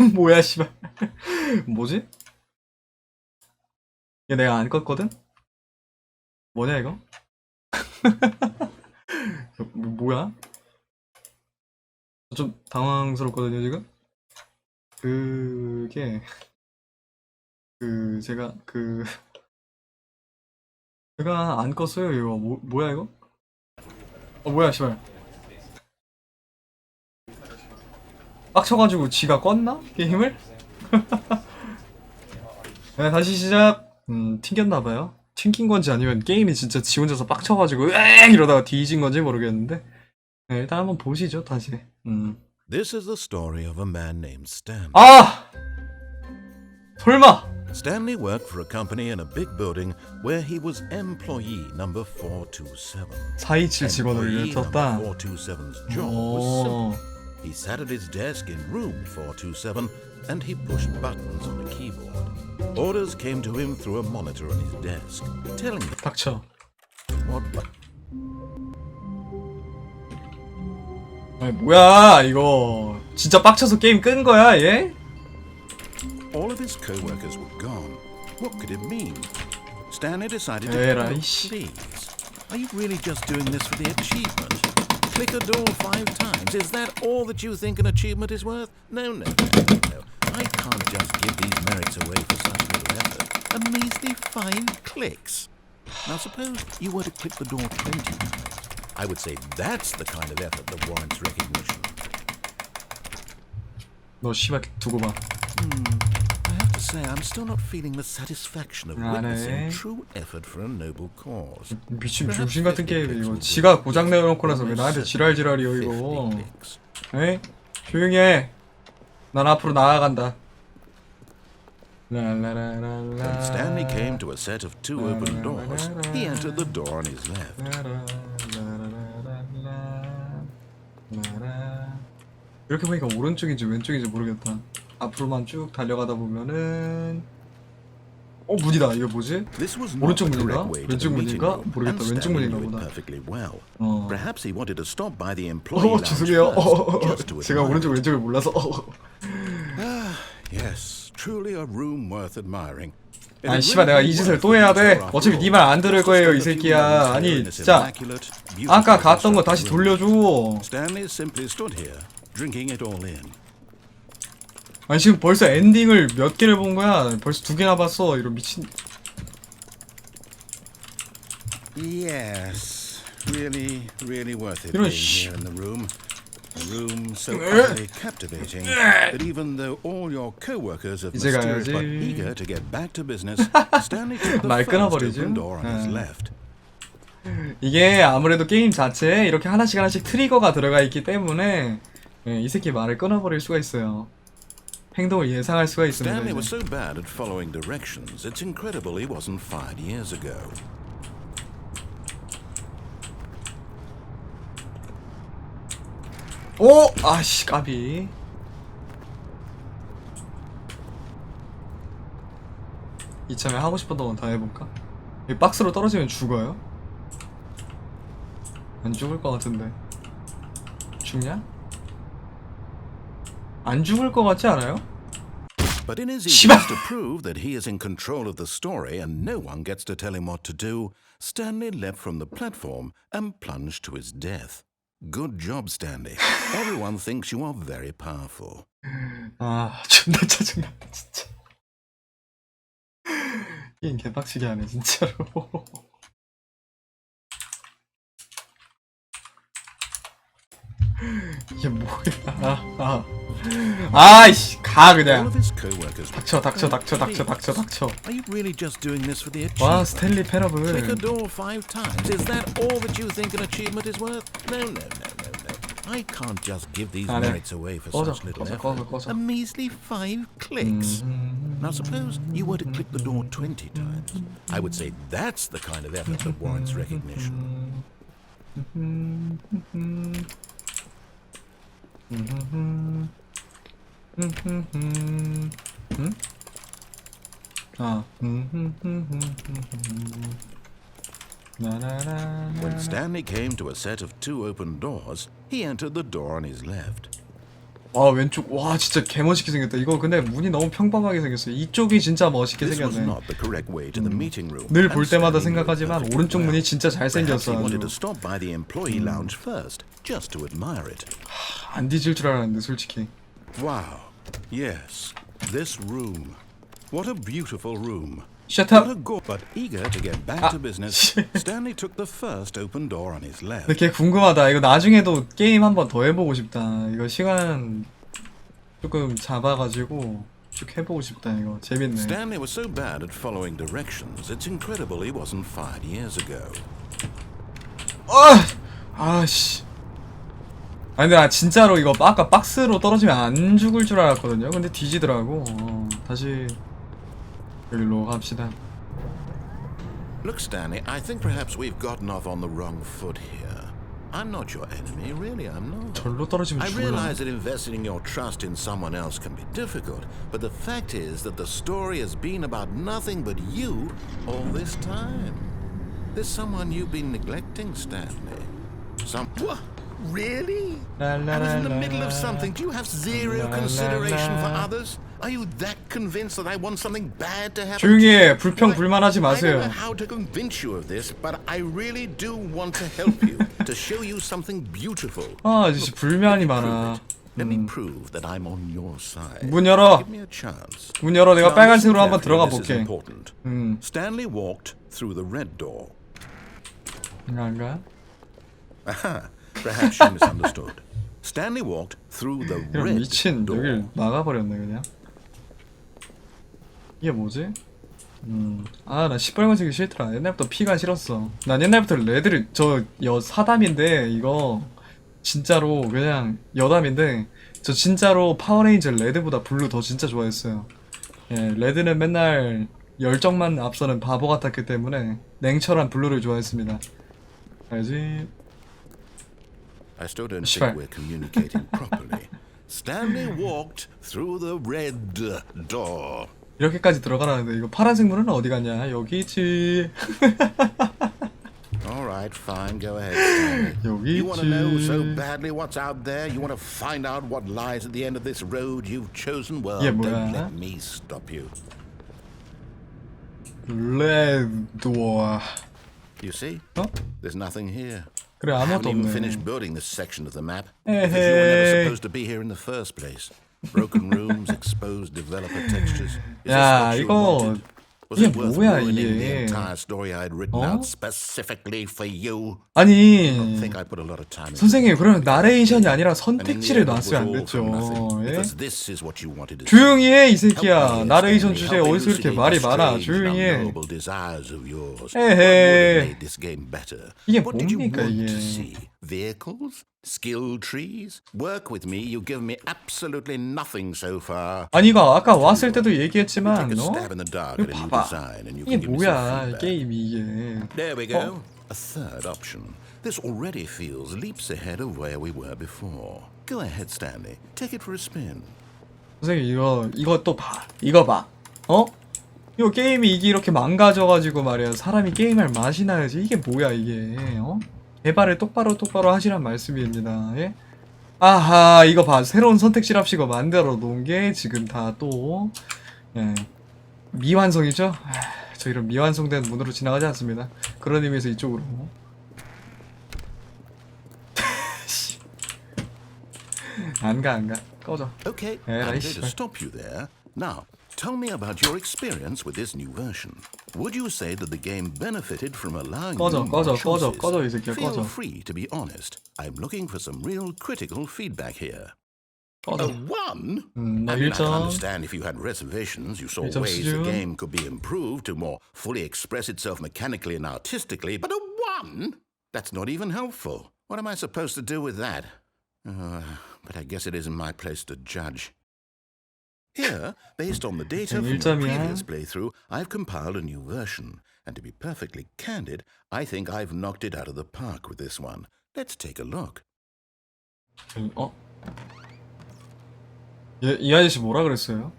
뭐야 씨발 뭐지? 얘 내가 안 껐거든? 뭐냐 이거? 이거 뭐- 뭐야? 좀 당황스럽거든요 지금? 그게 그 제가 그 제가 안 껐어요 이거 뭐, 뭐야 이거? 어 뭐야 씨발 빡쳐가지고 지가 껐나? 게임을? 네, 다시 시작. 음, 튕겼나봐요. 튕긴 건지 아니면 게임이 진짜 지 혼자서 빡쳐가지고 으엥 이러다가 뒤진 건지 모르겠는데. 네, 일단 한번 보시죠, 다시. 음. This is the story of a man named Stan. 아! 설마! Stanley worked for a company in a big building where he was employee number 427. 427 직원을 Employee number 일쳤다. 427's job was simple. 오. He sat at his desk in room 427 and he pushed buttons on a keyboard. Orders came to him through a monitor on his desk, telling him 닥쳐. what 아니, 뭐야, 이거. 진짜 빡쳐서 게임 끈 거야, 얘? all of his co-workers were gone. What could it mean? Stanley decided to Erai. probe, please. Are you really just doing this for the achievement? Click a door five times. Is that all that you think an achievement is worth? No, no, no, no, no. I can't just give these merits away for such little effort. A measly five clicks. Now suppose you were to click the door 20 times. I would say that's the kind of effort that warrants recognition. 너 씨발 두고 봐. I have to Say, I'm still not feeling the satisfaction of 아, witnessing 네. true effort for a noble cause. 미친 병신 같은 게임 이거. 지가 고장 내놓고 나서 왜 나한테 지랄지랄이요, 이거. 50 clicks. 에이? 조용히 해. 난 앞으로 나아간다. When. Stanley came to a set of two open doors, he entered the door on his left. 이렇게 보니까 오른쪽인지 왼쪽인지 모르겠다. 앞으로만 쭉 달려가다 보면은 어 문이다. 이거 뭐지? 오른쪽 문인가? 왼쪽 문인가? 모르겠다. 왼쪽 문인가 보다. 어. 어 죄송해요. 어, 제가 오른쪽. 왼쪽을 몰라서. 어. 아니 씨발 내가 이 짓을 또 해야 돼. 어차피 네 말 안 들을 거예요 이 새끼야. 아니 진짜 아까 갔던 거 다시 돌려줘. Stanley simply stood here, drinking it all in. 아니 지금 벌써 엔딩을 몇 개를 본 거야? 벌써 두 개나 봤어. 이런 미친. Yes, really, really worth it being 씨. here in the room. A room so utterly captivating that even though all your co-workers are mysterious but eager to get back to business, Stanley took the 말 first open door on his 음. left. 이게 아무래도 게임 자체에 이렇게 하나씩 하나씩 트리거가 들어가 있기 때문에 예, 이 새끼 말을 끊어버릴 수가 있어요. 행동을 예상할 수가 있습니다. Stanley was 이제. so bad at following directions, it's incredible he wasn't fired years ago. 오! 아씨 까비. 이참에 하고 싶었던 건 다 해볼까? 이 박스로 떨어지면 죽어요? 안 죽을 것 같은데. 죽냐? 안 죽을 것 같지 않아요? But in his eagerness to prove that he is in control of the story and no one gets to tell him what to do, Stanley leapt from the platform and plunged to his death. Good job, Stanley. Everyone thinks you are very powerful. 아 존나 짜증나 진짜. 게임 개빡치게 하네 진짜로. 이게 뭐야? 아, 아. 아이씨 가 All 그냥. of his co-workers. 닥쳐 닥쳐 닥쳐 닥쳐 닥쳐 닥쳐. Are you really just doing this for the 와 achievement? 스탠리 Click a 패러블. door five times. Is that all that you think an achievement is worth? No, no, no, no, no. I can't just give these 아, 네. merits away for 꺼져, such little 꺼져, effort. 꺼져, 꺼져. A measly five clicks. Now suppose you were to click the door 20 times. I would say that's the kind of effort that warrants recognition. 아. 나 나나. When Stanley came to a set of two open doors, he entered the door on his left. 와 왼쪽 와 진짜 개멋있게 생겼다 이거 근데 문이 너무 평범하게 생겼어요 이쪽이 진짜 멋있게 생겼네 not the correct way to the meeting room. 늘볼 and 때마다 생각하지만 오른쪽. 문이 진짜 잘생겼어 it. 안 뒤질 줄 알았는데 솔직히 Wow. Yes, this room. What a beautiful room. Shut up but eager to get back Ah, to business. Stanley took the first open door on his left. 근데 걔 궁금하다 이거 나중에도 게임 한번 더 해보고 싶다 이거 시간 조금 잡아가지고 쭉 해보고 싶다 이거 재밌네 Stanley was so bad at following directions, it's incredible he wasn't fired years ago. 아! 아씨 아니 근데 나 진짜로 이거 아까 박스로 떨어지면 안 죽을 줄 알았거든요 근데 뒤지더라고 어, 다시 여기로 갑시다 Look, Stanley, I think perhaps we've gotten off on the wrong foot here. I'm not your enemy, really, I'm not. 절로 떨어지면 I 죽을라 realize that investing your trust in someone else can be difficult, but the fact is that the story has been about nothing but you all this time. There's someone you've been neglecting, Stanley. Some. What? Really? I was in the middle of something. Do you have zero consideration for others? Are you that convinced that I want something bad to happen? 조용히 해 to you? 불평 Well, 불만하지 I don't 마세요 know how to convince you of this, but I really do want to help you, to show you something beautiful. 아 아저씨 불만이 Let me prove 많아 it. Let me prove that I'm on your side. 문 열어 Give me a chance. 문 열어 내가 Now, 빨간색으로 listen 한번 carefully, 들어가 this is 볼게 important. 음 Stanley walked through the red door. 인가인가? Perhaps you misunderstood. Stanley walked through the 이런 red 미친 door. 여길 막아버렸네 그냥 이게 뭐지? 음아나 시뻘건색이 싫더라 옛날부터 피가 싫었어 난 옛날부터 레드를 저 여 사담인데 이거 진짜로 그냥 여담인데 저 진짜로 파워레인저 레드보다 블루 더 진짜 좋아했어요 예 레드는 맨날 열정만 앞서는 바보 같았기 때문에 냉철한 블루를 좋아했습니다 알지? I still don't Sure. think we're communicating properly. Stanley walked through the red door. 이렇게까지 들어가라는데 이거 파란색 문은 어디 갔냐 여기 있지 All right, fine, go ahead, Stanley. 여기 You want to know so 있지 badly what's out there? You want to find out what lies at the end of this road you've chosen? Well, Yeah, don't 뭐야? let me stop you. 레드와 You see? 어? There's nothing here. 그래 I haven't 아무것도 even 없네 finished building this section of the map because you were never 에헤이. supposed to be here in the first place. Broken rooms, exposed developer textures. Is 야, this what you 이거- wanted? Was 이게 it worth 뭐야, ruining the 이게. entire story I had written 어? out specifically for you? 아니 I think I put a lot of time into 선생님 그러면 나레이션이 아니라 선택지를 놨으면 안 됐죠 예? 조용히 해 이 새끼야 나레이션. 주제에 Help 어디서 이렇게 말이 많아 조용히 해. 에헤이. 이게 뭡니까, 이게? Vehicles? Skill trees? Work with me. You've given me absolutely nothing so far. 아니 이거 아까 왔을 때도 얘기했지만 어? dark 이거 봐봐 you 이게 give 뭐야. 게임이 이게 There we go. A third option. This already feels leaps ahead of where we were before. Go ahead, Stanley. Take it for a spin. 선생님 이거 이거 또 봐 이거 봐 어? 이거 게임이 이게 이렇게 망가져가지고 말이야 사람이 게임할 맛이 나야지 이게 뭐야 이게 어? 개발을 똑바로 똑바로 하시란 말씀입니다 예? 아하 이거 봐 새로운 선택지랍시고 만들어 놓은 게 지금 다또 예. 미완성이죠? 아, 저 이런 미완성된 문으로 지나가지 않습니다 그런 의미에서 이쪽으로 안가 안가 꺼져 Okay, nice. going to stop you there. Now, tell me about your experience with this new version. Would you say that the game benefited from allowing 꺼져, you more 꺼져, 꺼져, choices? 꺼져, 이 새끼야, Feel 꺼져. free to be honest. I'm looking for some real critical feedback here. A 꺼져 one? 음, 나 I mean, I can 1점 understand if you had reservations, you saw 일점 ways the 수준. game could be improved to more fully express itself mechanically and artistically, but a one? That's not even helpful. What am I supposed to do with that? Uh, but I guess it isn't my place to judge. Here, based on the data from the previous playthrough, I've compiled a new version. And to be perfectly candid, I think I've knocked it out of the park with this one. Let's take a look. 어? 얘, 이 아저씨 뭐라 그랬어요?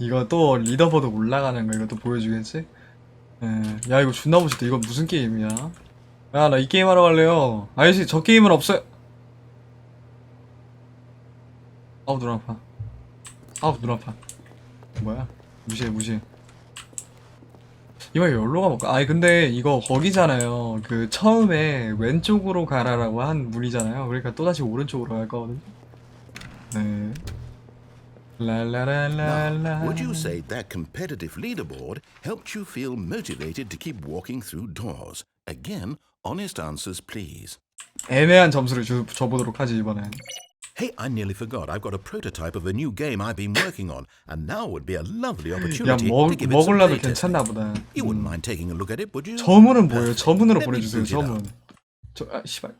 이거 또 리더보드 올라가는 거 이거 또 보여주겠지? 예. 야 이거 존나 멋있다 이거 무슨 게임이야? 야 나 이 게임 하러 갈래요 아저씨 저 게임은 없어요 아우 눈 아파 아우 눈 아파 뭐야 무시해 무시해 이번 열로 가볼까? 아니 근데 이거 거기잖아요 그 처음에 왼쪽으로 가라라고 한 문이잖아요 그러니까 또다시 오른쪽으로 갈 거거든요 네 Now, would you say that competitive leaderboard helped you feel motivated to keep walking through doors? Again, honest answers, please. 애매한 점수를 주, 줘보도록 하지 이번엔 Hey, I nearly forgot. I've got a prototype of a new game I've been working on, and now would be a lovely 야 opportunity 먹, to give it some 먹을라도 playtesting. 괜찮나 보다 You wouldn't mind taking a look at it, would you? 저문은 뭐예요? 저문으로 Let me 보내주세요 boot it up. 저문 저, 아 씨발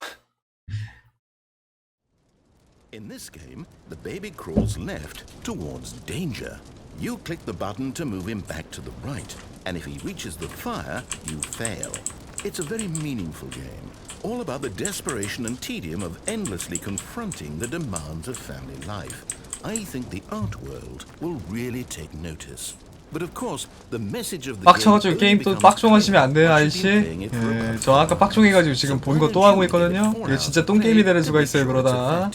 In this game, the baby crawls left towards danger. You click the button to move him back to the right, and if he reaches the fire, you fail. It's a very meaningful game, all about the desperation and tedium of endlessly confronting the demands of family life. I think the art world will really take notice. But of course, the message of the 빡쳐가지고 게임 또 빡종하시면 안 돼요 아저씨 예, 저 아까 빡종해가지고 지금 본 거 또 하고 있거든요 이거 진짜 똥게임이 되는 수가 있어요 그러다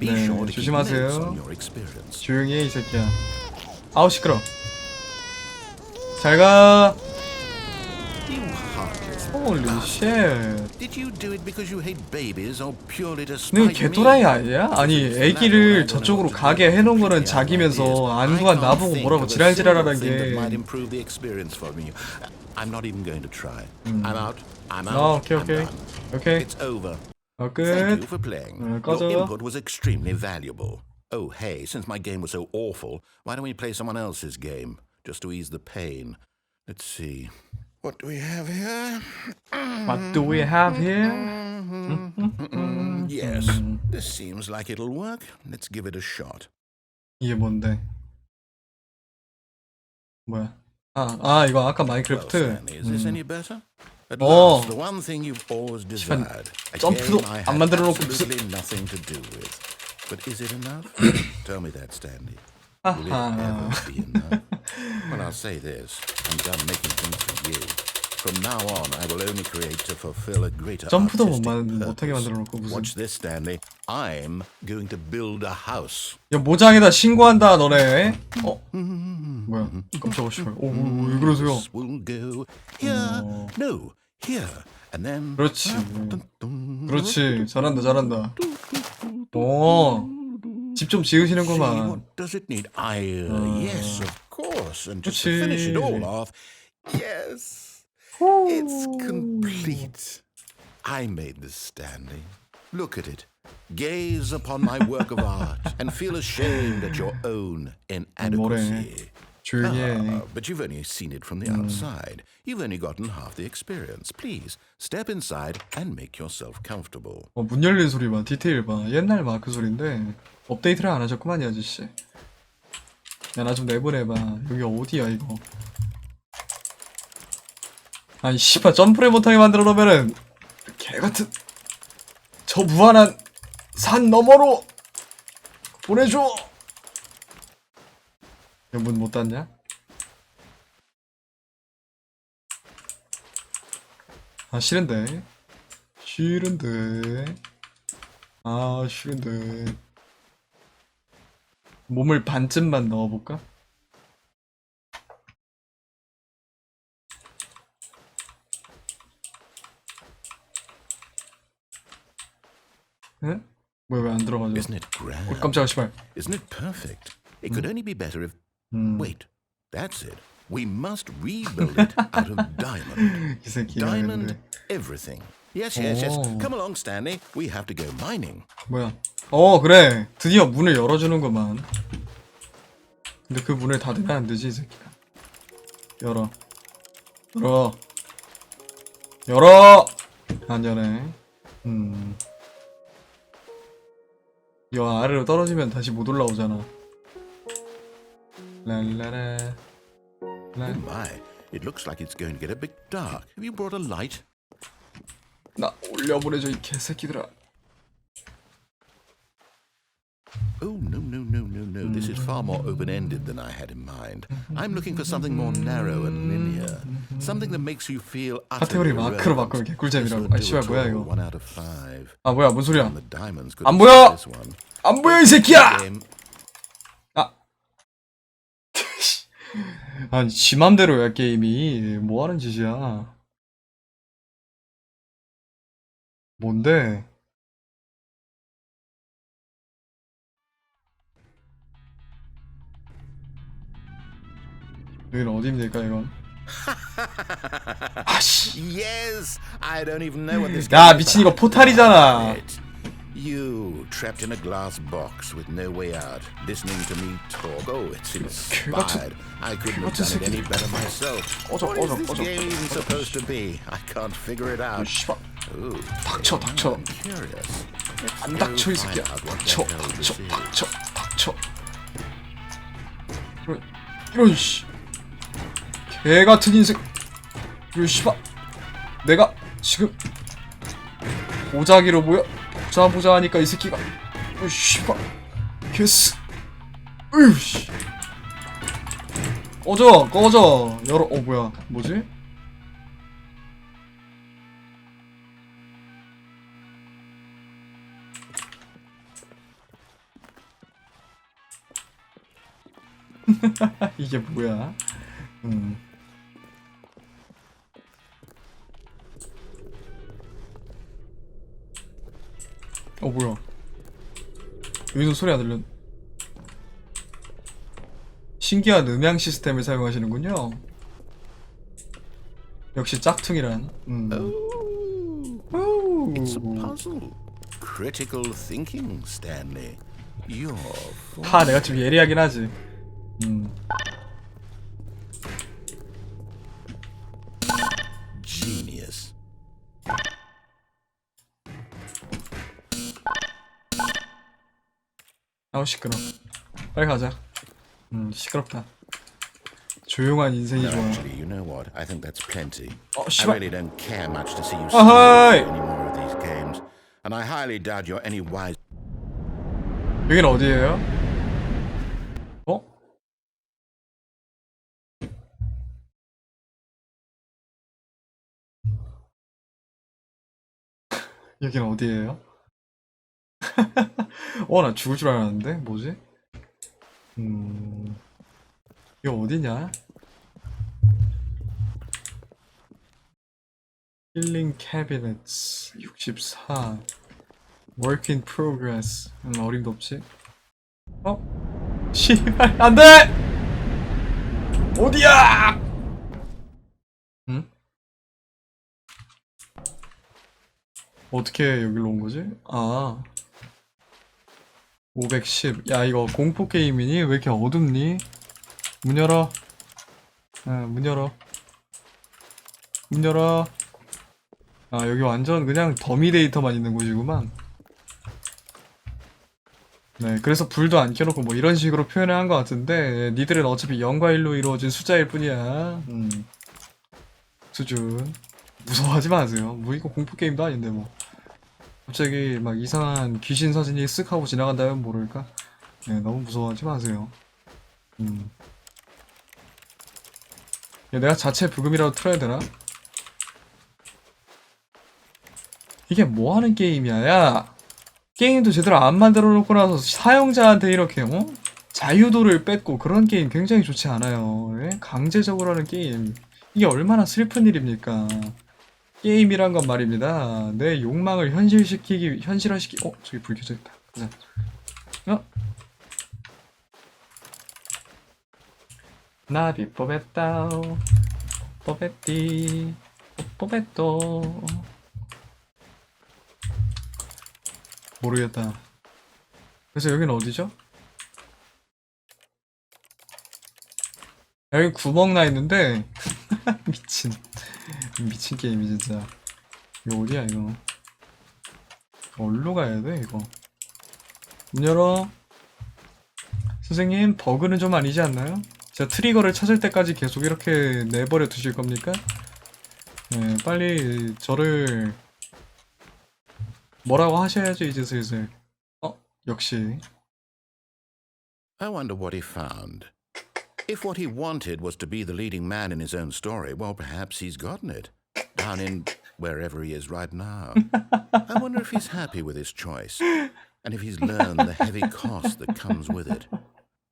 네, 조심하세요. 조용히 해 이 새끼야 아우 시끄러 잘가 You heartless 홀리 bastard. 쉣 Did you do it because you hate babies or purely to 너 spite 개또라이 me? 아니야? 아니 애기를 저쪽으로 가게 해놓은 거는 자기면서 안구가 나보고 뭐라고 지랄지랄하는 게 might improve the experience for me. I'm not even going to try. I'm out. I'm out. 아 오케이 I'm 오케이 done. 오케이 It's over. 어, Thank you 끝 for playing. 어, Your 꺼져 input was extremely valuable. Oh, hey, since my game was so awful, why don't we play someone else's game just to ease the pain? Let's see. What do we have here? What do we have here? Mm, yes, this seems like it'll work. Let's give it a shot. 이게 뭔데? 뭐야? 아, 아 이거 아까 Well, 마인크래프트 Stanley, is this 음. any better? At Oh. last, the one thing you've always 시간 desired. A 점프도 game I 안 had 만들어 놓고 absolutely nothing to do with. But is it enough? Tell me that, Stanley. Will it ever be enough? well, I'll say this. I'm done making things for you. From now on, I will only create to fulfill a greater 점프도 못 artistic 만- 못하게 purpose. 만들어 놓고 무슨 Watch this, Stanley. I'm going to build a house. 야 모장에다 신고한다 너네 어? 뭐야 깜짝아 씨발 오왜 그러세요 This will go here. 어. No, here. And then. 그렇지 그렇지 잘한다 잘한다 어 집 좀 See, 지으시는구만 what does it need? I, uh, yes, of course. And just to 그치. finish it all off, yes, it's complete. I made this, Stanley. Look at it. Gaze upon my work of art and feel ashamed at your own inadequacy. 조용히 해 Ah, but you've only seen it from the outside. You've only gotten half the experience. Please step inside and make yourself comfortable. 어, 문 열린 소리 봐 디테일 봐 옛날 마크 소리인데 업데이트를 안 하셨구만 이 아저씨 야 나 좀 내보내봐 여기 어디야 이거 아니 씨발 점프를 못하게 만들어 놓으면은 개같은 저 무한한 산 너머로 보내줘 문못 닫냐? 아 싫은데 싫은데 아 싫은데 몸을 반쯤만 넣어볼까? 응? 뭐야 왜안 들어가죠? 어, 깜짝아 씨발 Isn't it perfect? It could only be better if. 음, Wait, that's it. We must rebuild it out of diamond. 이 새끼가 Diamond everything. Yes, yes, yes. Oh. Come along, Stanley. We have to go mining. 뭐야 어 그래 드디어 문을 열어주는구만 근데 그 문을 닫으면 안 되지 이 새끼가 열어 열어 열어 안 여네 음. 이 아래로 떨어지면 다시 못 올라오잖아 랄라라 Oh 랄. my, it looks like it's going to get a bit dark. Have you brought a light? 나 올려보내줘 이 개새끼들아 Oh, no, no, no, no, no, this is far more open ended than I had in mind. I'm looking for something more narrow and linear. Something that makes you feel 카테고리 utterly 마크로 irrelevant. 바꾸는 게 꿀잼이라고. This 아, will 씨발, do 뭐야, at 이거. all. One out of five. 아 뭐야 뭔 소리야? And the diamonds 안 couldn't 보여! stop this one. 안 보여 이 새끼야! Game. 아니 지 맘대로야 게임이 뭐 하는 짓이야? 뭔데? 여기는 어디입니까 이건? 아씨 Yes, I don't even know what this 야, 미친, 이거. 포탈이잖아. You trapped in a glass box with no way out, listening to me talk. Oh, it's inspired. I couldn't have done it any better myself. 꺼져, What is 꺼져, this 꺼져, game even supposed to be? I can't figure it out. 씨발 Ooh, 닥쳐 닥쳐 I'm curious. Let's 안 go 닥쳐 이 find 새끼야 out what 닥쳐 the hell 닥쳐 this is. 닥쳐 닥쳐 이런 이런 씨 개 같은 인생 이런 씨발 내가 지금 보자기로 보여 보자 보자 하니까 이 새끼가. 이 씨발 개스 으유 씨. 꺼져 꺼져. 열어 어 뭐야. 뭐지? 이게 뭐야? 음 어 뭐야 여기서 소리 안 들려 신기한 음향 시스템을 사용하시는군요 역시 짝퉁이란 음. Oh, it's a 오. puzzle. Critical thinking, Stanley. You're 다 내가 좀 예리하긴 하지 음. 시끄러 빨리 가자 음 시끄럽다 조용한 인생이 좋아 actually, you know what? I think that's plenty. Oh, I 씨발. really don't care much to see you Oh, hey! any more of these games, and I highly doubt you're any wise. 여긴 어디예요? 어? 여긴 어디예요? 어, 나 죽을 줄 알았는데? 뭐지? 음... 이거 어디냐? 힐링 캐비넷 64 Work in progress 음, 어림도 없지 어? 씨발 안돼! 어디야? 응? 어떻게 여기로 온 거지? 아. 510. 야, 이거 공포 게임이니? 왜 이렇게 어둡니? 문 열어. 아, 문 열어. 문 열어. 아, 여기 완전 그냥 더미 데이터만 있는 곳이구만. 네, 그래서 불도 안 켜놓고 뭐 이런 식으로 표현을 한 것 같은데, 니들은 어차피 0과 1로 이루어진 숫자일 뿐이야. 음. 수준. 무서워하지 마세요. 뭐 이거 공포 게임도 아닌데 뭐. 갑자기 막 이상한 귀신 사진이 쓱 하고 지나간다면 모를까? 네, 너무 무서워하지 마세요. 음. 야, 내가 자체 부금이라도 틀어야 되나? 이게 뭐 하는 게임이야, 야! 게임도 제대로 안 만들어 놓고 나서 사용자한테 이렇게, 어? 자유도를 뺏고 그런 게임 굉장히 좋지 않아요. 예? 강제적으로 하는 게임. 이게 얼마나 슬픈 일입니까? 게임이란 건 말입니다. 내 욕망을 현실시키기, 현실화시키, 어, 저기 불 켜져 있다. 가자. 어? 나비 뽑았다. 뽑았디. 뽑았도. 모르겠다. 그래서 여기는 어디죠? 여기 구멍 나 있는데 미친 미친 게임이 진짜 이거 어디야 이거 어디로 가야 돼 이거 문 열어 선생님 버그는 좀 아니지 않나요? 제가 트리거를 찾을 때까지 계속 이렇게 내버려 두실 겁니까? 네 빨리 저를 뭐라고 하셔야죠 이제 슬슬 어? 역시 I wonder what he found. If what he wanted was to be the leading man in his own story, well, perhaps he's gotten it. Down in wherever he is right now. I wonder if he's happy with his choice, and if he's learned the heavy cost that comes with it.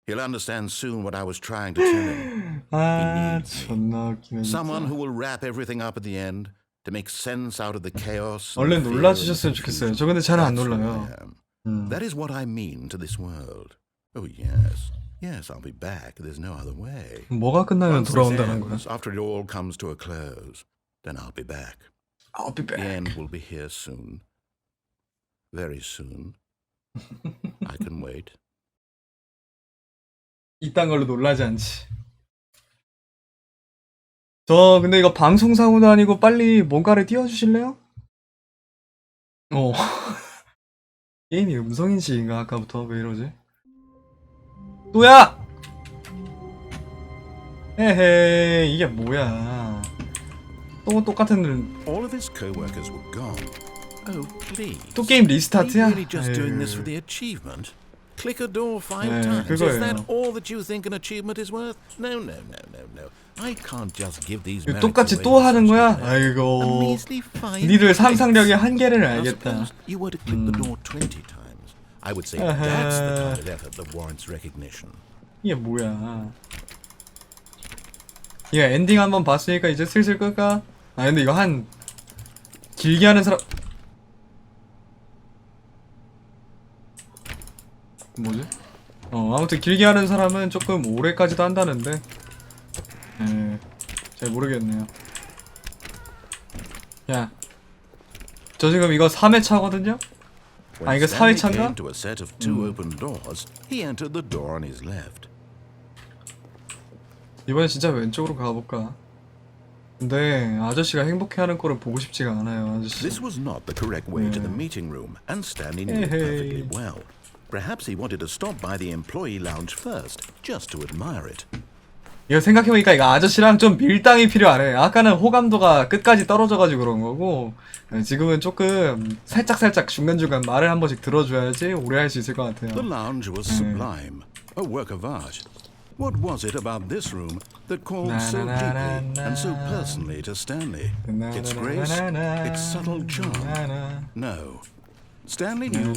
He'll understand soon what I was trying to tell him. 아 존나 웃기네 진짜. Someone who will wrap everything up at the end to make sense out of the chaos. and 얼른 fear and 놀라주셨으면 좋겠어요. 저 근데 잘 안 That's what 놀라요. I am. 음. That is what I mean to this world. Oh, yes. Yes, I'll be back. There's no other way. 뭐가 끝나면 Once this 돌아온다는 거야? ends, after it all comes to a close, then I'll be back. I'll be The back. end will be here soon. Very soon. I can wait. 이딴 걸로 놀라지 않지. 저 근데 이거 방송 사고도 아니고 빨리 뭔가를 띄워주실래요? 어. 게임이 음성인식인가 아까부터 왜 이러지? 또야! 헤헤 이게 뭐야? 또 똑같은 All of his co-workers were gone. Oh, please. 또 게임 리스타트야? really just doing this for 아유. the achievement? Click a door five 네, times. Is 그거예요. that all that you think an achievement is worth? No, no, no, no, no. I can't just give these 이거 merits 똑같이 away 또 하는 such 거야? a A 아이고 measly five 니들. 상상력의 한계를 Now, 알겠다. suppose you were to click the door 20 times. I would say that's the kind of effort that warrants recognition. 이게 뭐야? 이거 엔딩 한번 봤으니까 이제 슬슬 끌까? 아 근데 이거 한 길게 하는 사람 뭐지? 어 아무튼 길게 하는 사람은 조금 오래까지도 한다는데 예, 잘 모르겠네요. 야, 저 지금 이거 3회차거든요? When 아, 이거 Stanley 사회차인가? came to a set of two open doors, he entered the door on his left. 이번엔 진짜 왼쪽으로 가볼까? 근데 아저씨가 행복해하는 꼴을 보고 싶지가 않아요, 아저씨. This was not the correct way to the Yeah. meeting room, and Stanley knew it Hey, perfectly hey. well. Perhaps he wanted to stop by the employee lounge first, just to admire it. 이거 생각해보니까 이거 아저씨랑 좀 밀당이 필요하네. 아까는 호감도가 끝까지 떨어져가지고 그런 거고, 네, 지금은 조금 살짝살짝 중간중간 말을 한 번씩 들어줘야지 오래 할 수 있을 것 The 같아요. lounge was sublime, a work of art. What was it about this room that called so deeply and so personally to Stanley? Its grace, its subtle charm. No. Stanley knew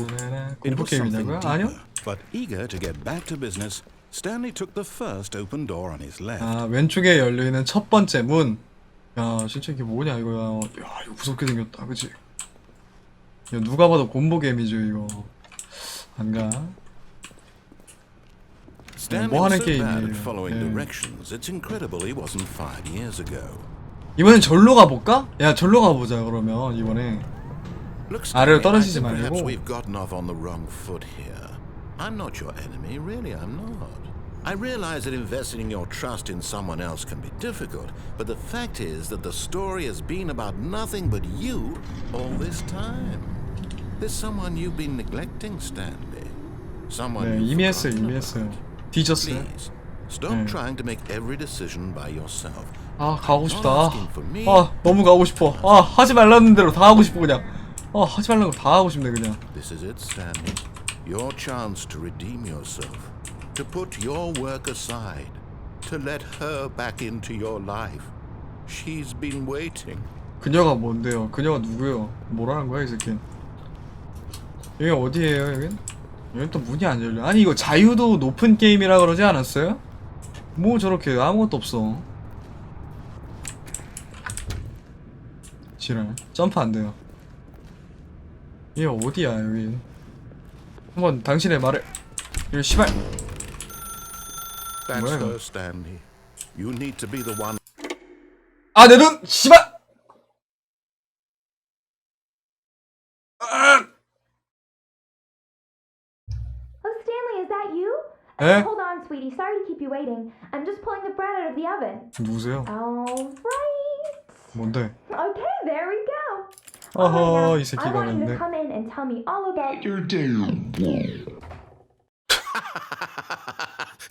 it was something deeper. But eager to get back to business, Stanley took the first open door on his left. 아, 왼쪽에 열려있는 첫 번째 문. 야, 진짜 이게 뭐냐, 이거야. 야, 이거 무섭게 생겼다, 그치? 야, 누가 봐도 곰보 게임이죠, 이거. 안 가? Stanley 뭐 하는 게임이에요. 예. 이번엔 절로 가볼까? 야, 절로 가보자, 그러면, 이번에. 아래로 떨어지지 말고. I'm not your enemy, really, I'm not. I realize that investing your trust in someone else can be difficult, but the fact is that the story has been about nothing but you all this time. There's someone you've been neglecting, Stanley. Someone 네, you've 이미 했어요, forgotten 이미 about. 했어요. 뒤졌어요. Please, stop 네. trying to make every decision by yourself. 아, 가고 싶다. Not 아, asking for me. 아, 너무 가고 싶어. 아, 하지 말라는 대로 다 하고 싶어, 그냥. 아, 하지 말라는 거 다 하고 싶네, 그냥. This is it, Stanley. Your chance to redeem yourself, To put your work aside, to let her back into your life. She's been waiting. 그녀가 뭔데요? 그녀가 누구요? 뭐라는 거야, 이 새끼? 여기 어디에요, 여긴? 여긴 또 문이 안 열려. 아니, 이거 자유도 높은 게임이라 그러지 않았어요? 뭐 저렇게 아무것도 없어. 지랄. 점프 안 돼요. 이게 어디야, 여기? 한번 당신의 말을. 이거 씨발. That's Well. her, Stanley. You need to be the one. 아, 내 눈! 씨발! 아! Oh, Stanley, is that you? Eh? Hold on, sweetie. Sorry to keep you waiting. I'm just pulling the bread out of the oven. 누구세요? All right. 뭔데? Okay, there we go. 어허, Alright, 이 now, I 새끼가 want you to 냈네. come in and tell me all about your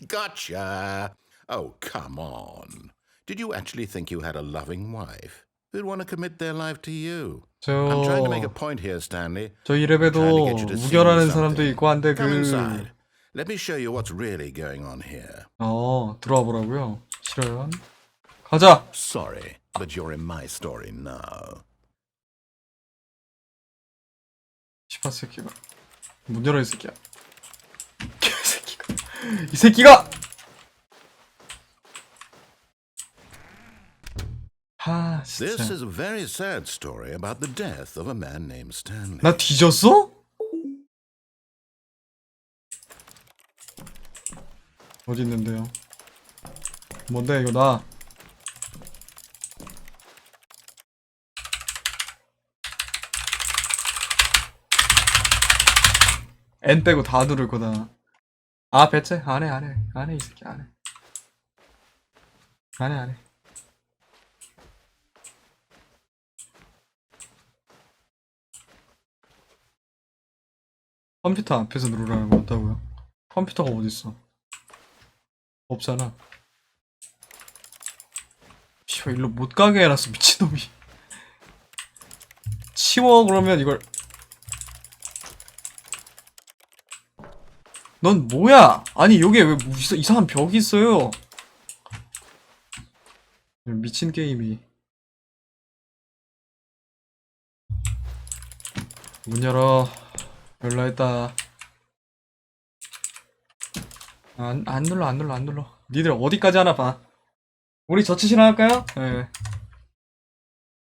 gotcha. Oh, come on. Did you actually think you had a loving wife who'd want to commit their life to you? I'm trying to make a 저, point here, Stanley. 저 Trying to 이래봬도 get you to see 우결하는 something. 사람도 있고 한데 Come 그 inside. Let me show you what's really going on here. 어 들어와 보라고요 싫어요 가자 Sorry, but you're in my story now. 시파 새끼가 문 열어 이 새끼야 개새끼가 이 새끼가 아 This 진짜 is a very sad story about the death of a man named Stanley. 나 뒤졌어? 어디 있는데요? 뭔데 이거 나? N 빼고 다 누를 거다. 아 배째 안해 안해 안해 이 새끼 안해 안해 안해. 컴퓨터 앞에서 누르라는 거 없다고요? 컴퓨터가 어딨어? 없잖아. 씨발 일로 못 가게 해놨어 미친놈이. 치워 그러면 이걸. 넌 뭐야? 아니 여기에 왜 무슨 이상한 벽이 있어요? 미친 게임이. 문 열어. 열라했다. 안, 안 눌러, 안 눌러, 안 눌러. 니들 어디까지 하나 봐. 우리 저치시나 할까요? 예.